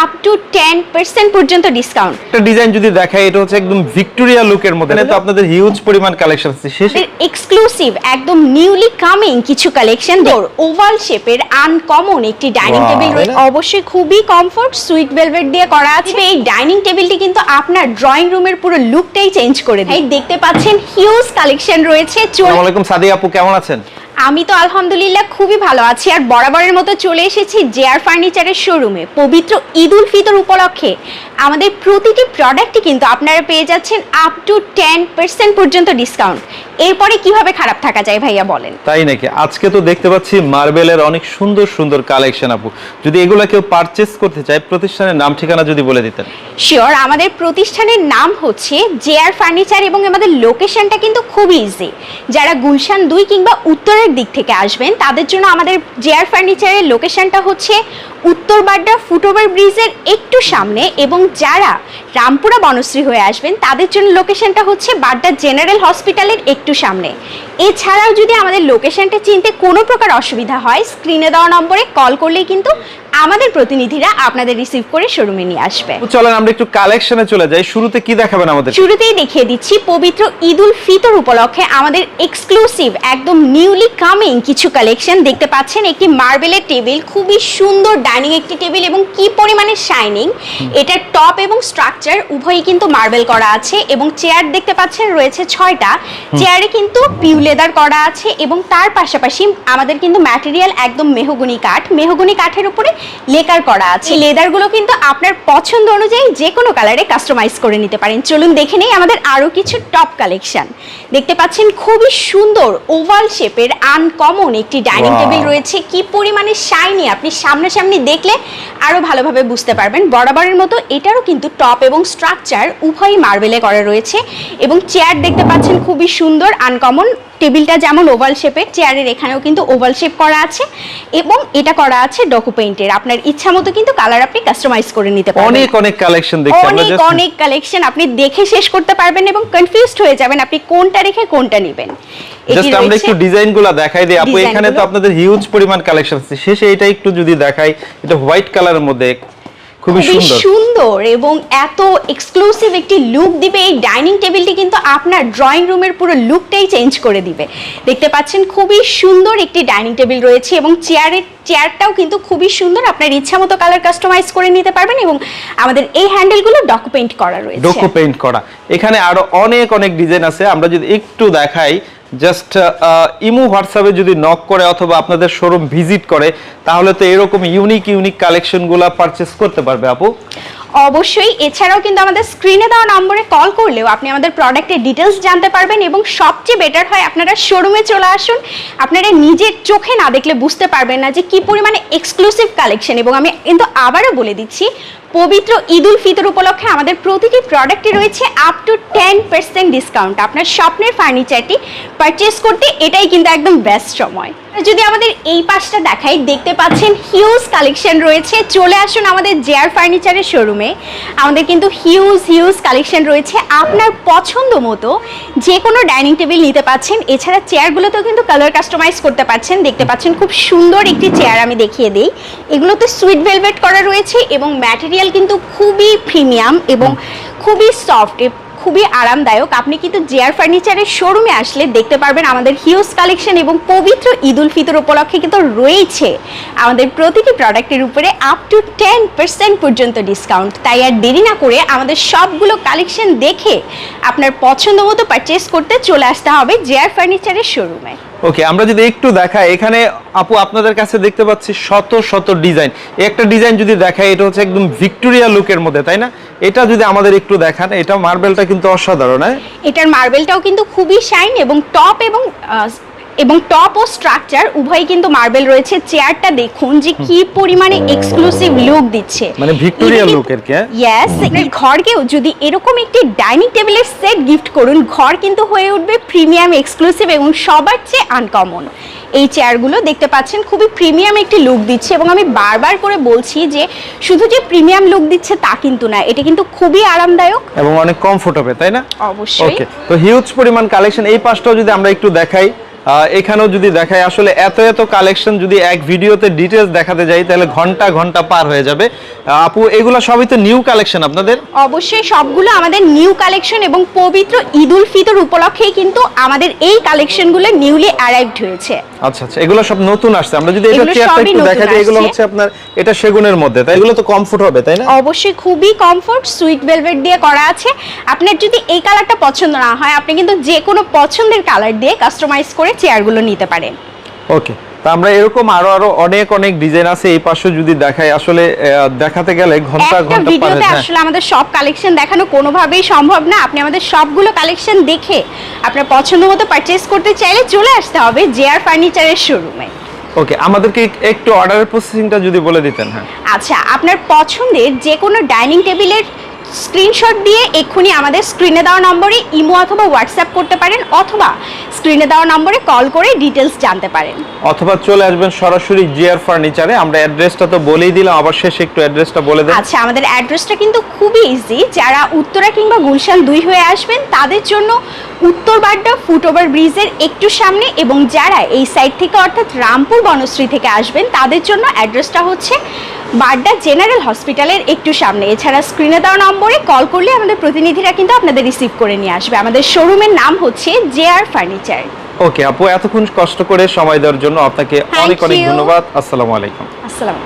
Up to ten percent পর্যন্ত discount একটা design যদি দেখাই এটা হচ্ছে একদম ভিক্টোরিয়া লুকের মধ্যে তো আপনাদের হিউজ পরিমাণ কালেকশন আছে। শেষে এক্সক্লুসিভ একদম নিউলি কামিং কিছু কালেকশন দোর ওভাল শেপের আনকমন একটি ডাইনিং টেবিল রয়েছে অবশ্যই খুবই কমফোর্ট সুইট ভেলভেট দিয়ে করা আছে। এই ডাইনিং টেবিলটি কিন্তু আপনার ড্রয়িং রুমের পুরো লুকটাই চেঞ্জ করে দেয় দেখতে পাচ্ছেন হিউজ কালেকশন রয়েছে। আসসালামু আলাইকুম সাদি আপু কেমন আছেন? আমি তো আলহামদুলিল্লাহ খুবই ভালো আছি। আর বরাবরের মতো চলে এসেছি জেআর ফার্নিচারের শোরুমে পবিত্র ঈদ উল ফিতর উপলক্ষে। আমাদের প্রতিটি প্রোডাক্টই কিন্তু আপনারা পেয়ে যাচ্ছেন আপ টু টেন পার্সেন্ট পর্যন্ত ডিসকাউন্ট এরপরে কীভাবে খারাপ থাকা যায় ভাইয়া বলেন? তাই নাকি? আজকে তো দেখতে পাচ্ছি মার্বেলের অনেক সুন্দর সুন্দর কালেকশন আপু। যদি এগুলা কেউ পারচেস করতে চায় প্রতিষ্ঠানের নাম ঠিকানা যদি বলে দিতেন। শিওর আমাদের প্রতিষ্ঠানের নাম হচ্ছে জেআর ফার্নিচার এবং আমাদের লোকেশনটা কিন্তু খুব ইজি যারা গুলশান দুই কিংবা উত্তরের দিক থেকে আসবেন তাদের জন্য আমাদের জেআর ফার্নিচারের লোকেশনটা হচ্ছে উত্তর বাড্ডা ফুটওভার ব্রিজের একটু সামনে এবং যারা রামপুরা বনশ্রী হয়ে আসবেন তাদের জন্য লোকেশনটা হচ্ছে বাড্ডা জেনারেল হসপিটালের একটু সামনে। এছাড়াও যদি আমাদের লোকেশনটা চিনতে কোনো প্রকার অসুবিধা হয় স্ক্রিনে দেওয়া নম্বরে কল করলেই কিন্তু আমাদের প্রতিনিধিরা আপনাদের রিসিভ করে শোরুমে নিয়ে আসবে। চলেন আমরা একটু কালেকশনে চলে যাই। শুরুতে কি দেখাবেন আমাদের? শুরুতেই দেখিয়ে দিচ্ছি পবিত্র ঈদ উল ফিতর উপলক্ষে আমাদের এক্সক্লুসিভ একদম নিউলি কামিং কিছু কালেকশন দেখতে পাচ্ছেন। একটি মার্বেলের টেবিল খুবই সুন্দর ডাইনিং একটি টেবিল এবং কি পরিমাণে শাইনিং এটার টপ এবং স্ট্রাকচার উভয়ই কিন্তু মার্বেল করা আছে এবং চেয়ার দেখতে পাচ্ছেন রয়েছে ছয়টা। চেয়ারে কিন্তু পিউ লেদার করা আছে এবং তার পাশাপাশি আমাদের কিন্তু ম্যাটেরিয়াল একদম মেহগুনি কাঠ মেহগুনি কাঠের উপরে লেকার করা আছে। লেদারগুলো কিন্তু আপনার পছন্দ অনুযায়ী যে কোনো কালারে কাস্টমাইজ করে নিতে পারেন। চলুন দেখে নেই আমাদের আরও কিছু টপ কালেকশন। দেখতে পাচ্ছেন খুবই সুন্দর ওভাল শেপের আনকমন একটি ডাইনিং টেবিল রয়েছে। কি পরিমাণে শাইনি আপনি সামনাসামনি দেখলে আরও ভালোভাবে বুঝতে পারবেন। বরাবরের মতো এটারও কিন্তু টপ এবং স্ট্রাকচার উভয়ই মার্বেলে করা রয়েছে এবং চেয়ার দেখতে পাচ্ছেন খুবই সুন্দর আনকমন টেবিলটা যেমন ওভাল শেপের চেয়ারের এখানেও কিন্তু ওভাল শেপ করা আছে এবং এটা করা আছে ডকু পেইন্টের আপনার ইচ্ছা মতো কিন্তু কালার আপনি কাস্টমাইজ করে নিতে পারবেন। অনেক অনেক কালেকশন আমরা অনেক অনেক কালেকশন আপনি দেখে শেষ করতে পারবেন এবং কনফিউজড হয়ে যাবেন আপনি কোনটা রেখে কোনটা নেবেন। জাস্ট আমরা একটু ডিজাইনগুলা দেখাই দিই। আপু এখানে তো আপনাদের হিউজ পরিমাণ কালেকশন আছে। শেষে এটা একটু যদি দেখাই এটা হোয়াইট কালারের মধ্যে খুবই সুন্দর। সুন্দর এবং এত এক্সক্লুসিভ একটি লুক দিবে। এই ডাইনিং টেবিলটি কিন্তু আপনার ড্রয়িং রুমের পুরো লুকটাই চেঞ্জ করে দিবে। দেখতে পাচ্ছেন খুবই সুন্দর একটি ডাইনিং টেবিল রয়েছে এবং চেয়ারের চেয়ারটাও কিন্তু খুবই সুন্দর। আপনার ইচ্ছা মতো কালার কাস্টমাইজ করে নিতে পারবেন এবং আমাদের এই হ্যান্ডেলগুলো ডকুমেন্ট করা রয়েছে। ডোকো পেইন্ট করা। এখানে আরও অনেক অনেক ডিজাইন আছে। আমরা যদি একটু দেখাই জাস্ট ইমু হোয়াটসঅ্যাপে যদি নক করে অথবা আপনাদের শোরুম ভিজিট করে, তাহলে তো এরকম ইউনিক ইউনিক কালেকশনগুলো পারচেস করতে পারবে আপু। অবশ্যই। এছাড়াও কিন্তু আমাদের স্ক্রিনে দেওয়া নম্বরে কল করলেও আপনি আমাদের প্রোডাক্টের ডিটেলস জানতে পারবেন এবং সবচেয়ে বেটার হয় আপনারা শোরুমে চলে আসুন। আপনারা নিজের চোখে না দেখলে বুঝতে পারবেন না যে কি পরিমাণে এক্সক্লুসিভ কালেকশন এবং আমি কিন্তু আবারও বলে দিচ্ছি, পবিত্র ঈদ উল ফিতর উপলক্ষে আমাদের প্রতিটি প্রোডাক্টে রয়েছে up to ten percent discount আপনার স্বপ্নের ফার্নিচারটি পারচেস করতে এটাই কিন্তু একদম বেস্ট সময়। যদি আমাদের এই পাশটা দেখাই, দেখতে পাচ্ছেন হিউজ কালেকশন রয়েছে। চলে আসুন আমাদের জেয়ার ফার্নিচারের শোরুমে আমাদের কিন্তু হিউজ হিউজ কালেকশন রয়েছে। আপনার পছন্দ মতো যে কোনো ডাইনিং টেবিল নিতে পাচ্ছেন। এছাড়া চেয়ারগুলোতেও কিন্তু কালার কাস্টমাইজ করতে পারছেন দেখতে পাচ্ছেন খুব সুন্দর একটি চেয়ার আমি দেখিয়ে দিই। এগুলোতে সুইট ভেলভেট করা রয়েছে এবং ম্যাটেরিয়াল কিন্তু খুবই প্রিমিয়াম এবং খুবই সফট খুবই আরামদায়ক। আপনি কিন্তু জেয়ার ফার্নিচারের শোরুমে আসলে দেখতে পারবেন আমাদের হিউজ কালেকশন এবং পবিত্র ঈদ উল ফিতর উপলক্ষে কিন্তু রয়েছে আমাদের প্রতিটি প্রোডাক্টের উপরে আপ টু টেন পার্সেন্ট পর্যন্ত ডিসকাউন্ট তাই আর দেরি না করে আমাদের সবগুলো কালেকশন দেখে আপনার পছন্দ মতো পারচেস করতে চলে আসতে হবে জেয়ার ফার্নিচারের শোরুমে ওকে আমরা যদি একটু দেখাই, এখানে আপু আপনাদের কাছে দেখতে পাচ্ছি শত শত ডিজাইন। একটা ডিজাইন যদি দেখাই, এটা হচ্ছে একদম ভিক্টোরিয়া লুকের মধ্যে, তাই না? এটা যদি আমাদের একটু দেখান, এটা মার্বেলটা কিন্তু অসাধারণ হ্যাঁ? এটার মার্বেলটাও কিন্তু খুবই শাইন এবং টপ এবং এবং টপ ও স্ট্রাকচার উভয়ই কিন্তু মার্বেল রয়েছে। চেয়ারটা দেখুন যে কি পরিমাণে এক্সক্লুসিভ লুক দিচ্ছে। মানে ভিক্টোরিয়া লুকের কি? ইয়েস আপনার ঘরকেও যদি এরকম একটি ডাইনিং টেবিলের সেট গিফট করুন ঘর কিন্তু হয়ে উঠবে প্রিমিয়াম এক্সক্লুসিভ এবং সবার চেয়ে আনকমন এই চেয়ারগুলো দেখতে পাচ্ছেন খুবই প্রিমিয়াম একটি লুক দিচ্ছে এবং আমি বারবার করে বলছি যে শুধু যে প্রিমিয়াম লুক দিচ্ছে তা কিন্তু না এটা কিন্তু খুবই আরামদায়ক। এবং অনেক কমফোর্ট হবে তাই না? অবশ্যই। ওকে তো হিউজ পরিমাণ কালেকশন এই পাশটাও যদি আমরা একটু দেখাই এখানেও যদি দেখায়, আসলে এত এত কালেকশন যদি এক ভিডিওতে ডিটেলস দেখাতে যাই, তাহলে ঘণ্টা ঘণ্টা পার হয়ে যাবে। আপু, এগুলো সবই তো নিউ কালেকশন আপনাদের? অবশ্যই সবগুলো আমাদের নিউ কালেকশন এবং পবিত্র ঈদ উল ফিতর উপলক্ষেই কিন্তু আমাদের এই কালেকশনগুলো নিউলি অ্যারাইভড হয়েছে। আচ্ছা আচ্ছা এগুলো সব নতুন আসছে। আমরা যদি এটা চেয়ারটা একটু দেখা যায় এগুলো হচ্ছে আপনার এটা সেগুনের মধ্যে তাই এগুলো তো কমফোর্ট হবে তাই না? অবশ্যই খুবই কমফোর্ট সুইট ভেলভেট দিয়ে করা আছে। আপনার যদি এই কালারটা পছন্দ না হয় আপনি কিন্তু যে কোনো পছন্দের কালার দিয়ে কাস্টমাইজ করে চেয়ারগুলো নিতে পারেন। ওকে তা আমরা এরকম আরও আরও অনেক অনেক ডিজাইন আছে এই পাশে যদি দেখাই আসলে দেখাতে গেলে ঘণ্টা ঘণ্টা পার ভিডিওতে হয়ে আসলে আমাদের সব কালেকশন দেখানো কোনোভাবেই সম্ভব না। আপনি আমাদের সবগুলো কালেকশন দেখে আপনার পছন্দ মতো পারচেজ করতে চাইলে চলে আসতে হবে জেআর ফার্নিচারের শোরুমে ওকে আমাদেরকে এক- একটু অর্ডারের প্রসেসিংটা যদি বলে দিতেন হ্যাঁ। আচ্ছা আপনার পছন্দের যে কোনো ডাইনিং টেবিলের স্ক্রিনশট দিয়ে এক্ষুনি আমাদের স্ক্রিনে দেওয়া নম্বরে ইমো অথবা হোয়াটসঅ্যাপ করতে পারেন অথবা স্ক্রিনে দেওয়া নম্বরে কল করে ডিটেলস জানতে পারেন। অথবা চলে আসবেন সরাসরি জিআর ফার্নিচারে আমরা অ্যাড্রেসটা তো বলেই দিলাম আবার শেষে একটু অ্যাড্রেসটা বলে দেন আচ্ছা আমাদের অ্যাড্রেসটা কিন্তু খুবই ইজি যারা উত্তরা কিংবা গুলশান দুই হয়ে আসবেন তাদের জন্য উত্তর বাড্ডা ফুটওভার ব্রিজের একটু সামনে এবং যারা এই সাইড থেকে অর্থাৎ রামপুর বনশ্রী থেকে আসবেন তাদের জন্য অ্যাড্রেসটা হচ্ছে বাড্ডা জেনারেল হসপিটালের একটু সামনে। এছাড়া স্ক্রিনে দেওয়া নম্বরে কল করলে আমাদের প্রতিনিধিরা কিন্তু আপনাদের রিসিভ করে নিয়ে আসবে। আমাদের শোরুমের নাম হচ্ছে জে আর ফার্নিচার। ওকে আপু এতক্ষণ কষ্ট করে সময় দেওয়ার জন্য আপনাকে অনেক অনেক ধন্যবাদ। আসসালামু আলাইকুম। আসসালাম